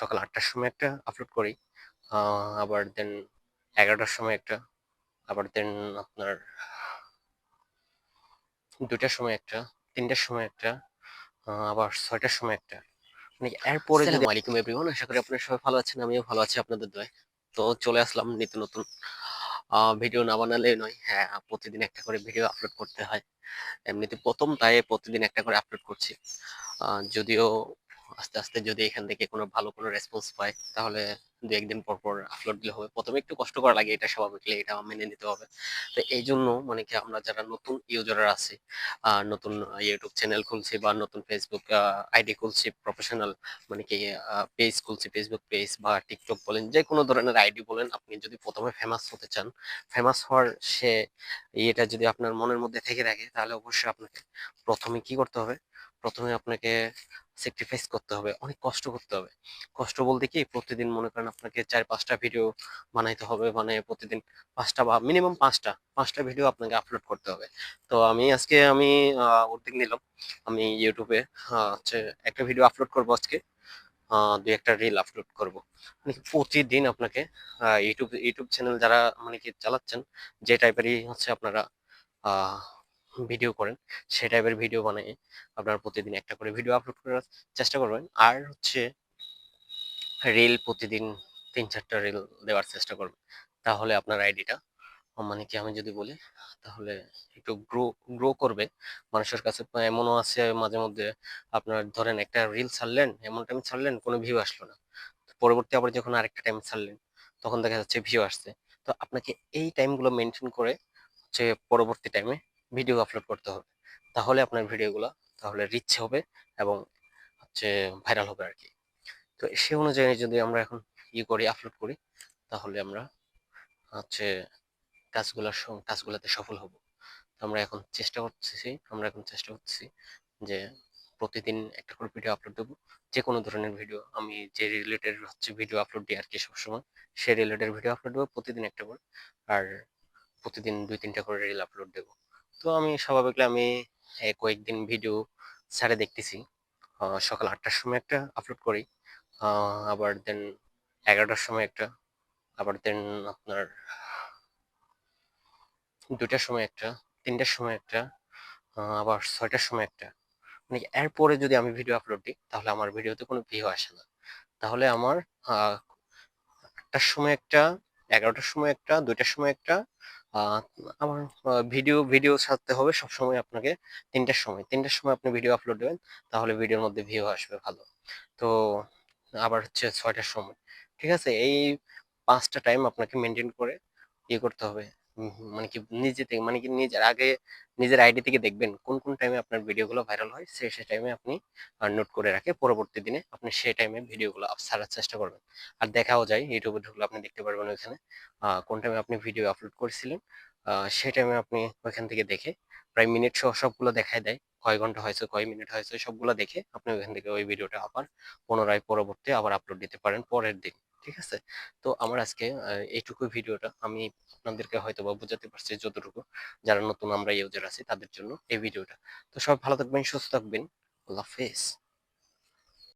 সকাল আটটার সময় একটা আপলোড করি। আবার দেন এগারোটার সময় একটা আবার দেন আপনার দুইটার সময় একটা তিনটার সময় একটা আবার ছয়টার সময় একটা। মানে এরপরে যদি আলাইকুম এভরিওয়ান আশা করি আপনারা সবাই ভালো আছেন আমিও ভালো আছি আপনাদের দয় তো চলে আসলাম নিত্য নতুন ভিডিও না বানালে নয়। হ্যাঁ প্রতিদিন একটা করে ভিডিও আপলোড করতে হয়। এমনিতে প্রথম তাই প্রতিদিন একটা করে আপলোড করছি। যদিও আস্তে আস্তে যদি এখান থেকে কোনো ভালো কোনো রেসপন্স পাই তাহলে দু একদিন পর পর আপলোড দিলে হবে। প্রথমে একটু কষ্ট করা লাগে, এটা স্বাভাবিকলি এটা মেনে নিতে হবে। তো এই জন্য মানে কি আমরা যারা নতুন ইউজার আছি নতুন ইউটিউব চ্যানেল খুলছি বা নতুন ফেসবুক আইডি খুলছি প্রফেশনাল মানে কি পেজ খুলছি ফেসবুক পেজ বা টিকটক বলেন যে কোনো ধরনের আইডি বলেন, আপনি যদি প্রথমে ফেমাস হতে চান ফেমাস হওয়ার সে এটা যদি আপনার মনের মধ্যে থেকে থাকে, তাহলে অবশ্যই আপনাকে প্রথমে কি করতে হবে? প্রথমে আপনাকে স্যাক্রিফাইস করতে হবে, অনেক কষ্ট করতে হবে। কষ্ট বলতে কি, প্রতিদিন মনে করেন আপনাকে চার, পাঁচটা ভিডিও বানাইতে হবে মানে প্রতিদিন পাঁচটা বা মিনিমাম পাঁচটা পাঁচটা ভিডিও আপনাকে আপলোড করতে হবে। তো আমি আজকে আমি উদ্যোগ নিলাম। আমি ইউটিউবে হচ্ছে একটা ভিডিও আপলোড করব আজকে। দুই একটা রিল আপলোড করব। মানে প্রতিদিন আপনাকে ইউটিউব ইউটিউব চ্যানেল যারা মানে কি চালাচ্ছেন, যে টাইপেরই হচ্ছে আপনারা ভিডিও করেন, সেই টাইপের ভিডিও বানিয়ে আপনারা প্রতিদিন একটা করে ভিডিও আপলোড করার চেষ্টা করবেন। আর হচ্ছে রিল প্রতিদিন তিন চারটা রিল দেওয়ার চেষ্টা করবেন। তাহলে আপনার আইডিটা মানে কি আমি যদি বলি, তাহলে একটু গ্রো গ্রো করবে। মানুষের কাছে এমনও আছে মাঝে মধ্যে আপনার ধরেন একটা রিল ছাড়লেন, এমন টাইম ছাড়লেন, কোনো ভিউ আসলো না। পরবর্তী আবার যখন আরেকটা টাইম ছাড়লেন, তখন দেখা যাচ্ছে ভিউ আসছে। তো আপনাকে এই টাইমগুলো মেনটেন করে হচ্ছে পরবর্তী টাইমে ভিডিও আপলোড করতে হবে। তাহলে আপনার ভিডিওগুলো তাহলে রিচ হবে এবং হচ্ছে ভাইরাল হবে আর কি তো সে অনুযায়ী যদি আমরা এখন ই করি আপলোড করি, তাহলে আমরা হচ্ছে কাজগুলোর কাজগুলোতে সফল হব। তো আমরা এখন চেষ্টা করতেছি, আমরা এখন চেষ্টা করতেছি যে প্রতিদিন একটা করে ভিডিও আপলোড দেবো। যে কোনো ধরনের ভিডিও আমি যে রিলেটেড হচ্ছে ভিডিও আপলোড দিই আর কি সবসময়, সে রিলেটেড ভিডিও আপলোড দেবো, প্রতিদিন একটা করে, আর প্রতিদিন দুই তিনটা করে রিল আপলোড দেবো। তো আমি স্বাভাবিকলি আমি কয়েকদিন ভিডিও ছাড়ে দেখতেছি। সকাল আটটার সময় একটা আপলোড করি আবার দেন এগারোটার সময় একটা, আবার দেন আপনার দুইটার সময় একটা, তিনটার সময় একটা আবার ছয়টার সময় একটা। মানে এরপরে যদি আমি ভিডিও আপলোড দিই, তাহলে আমার ভিডিওতে কোনো ভিউ আসে না। তাহলে আমার আটটার সময় একটা, এগারোটার সময় একটা, দুইটার সময় একটা আমার ভিডিও ভিডিও ছাড়তে হবে সবসময় আপনাকে তিনটার সময়। তিনটার সময় আপনি ভিডিও আপলোড দেবেন, তাহলে ভিডিওর মধ্যে ভিউ আসবে ভালো। তো আবার হচ্ছে ছয়টার সময়, ঠিক আছে? এই পাঁচটা টাইম আপনাকে মেনটেন করে ইয়ে করতে হবে। মানে কি নিজে থেকে মানে কি নিজের আগে নিজের আইডি থেকে দেখবেন কোন কোন টাইমে আপনার ভিডিওগুলো ভাইরাল হয় সেই সেই টাইমে আপনি নোট করে রাখে পরবর্তী দিনে আপনি সেই টাইমে ভিডিওগুলো ছাড়ার চেষ্টা করবেন। আর দেখাও যায় ইউটিউবে ঢুকলে আপনি দেখতে পারবেন ওইখানে কোন টাইমে আপনি ভিডিও আপলোড করেছিলেন সেই টাইমে আপনি ওইখান থেকে দেখে প্রায় মিনিট সহ সবগুলো দেখায় দেয়, কয় ঘণ্টা হয়েছে, কয় মিনিট হয়েছে, সবগুলো দেখে আপনি ওইখান থেকে ওই ভিডিওটা আবার পুনরায় পরবর্তী আবার আপলোড দিতে পারেন পরের দিন। ঠিক আছে? তো আমার আজকে এইটুকু ভিডিওটা। আমি আপনাদেরকে হয়তো বা বোঝাতে পারছি যতটুকু, যারা নতুন আমরা ইউজার আছি তাদের জন্য এই ভিডিওটা। তো সবাই ভালো থাকবেন, সুস্থ থাকবেন। আল্লাহ হাফেজ।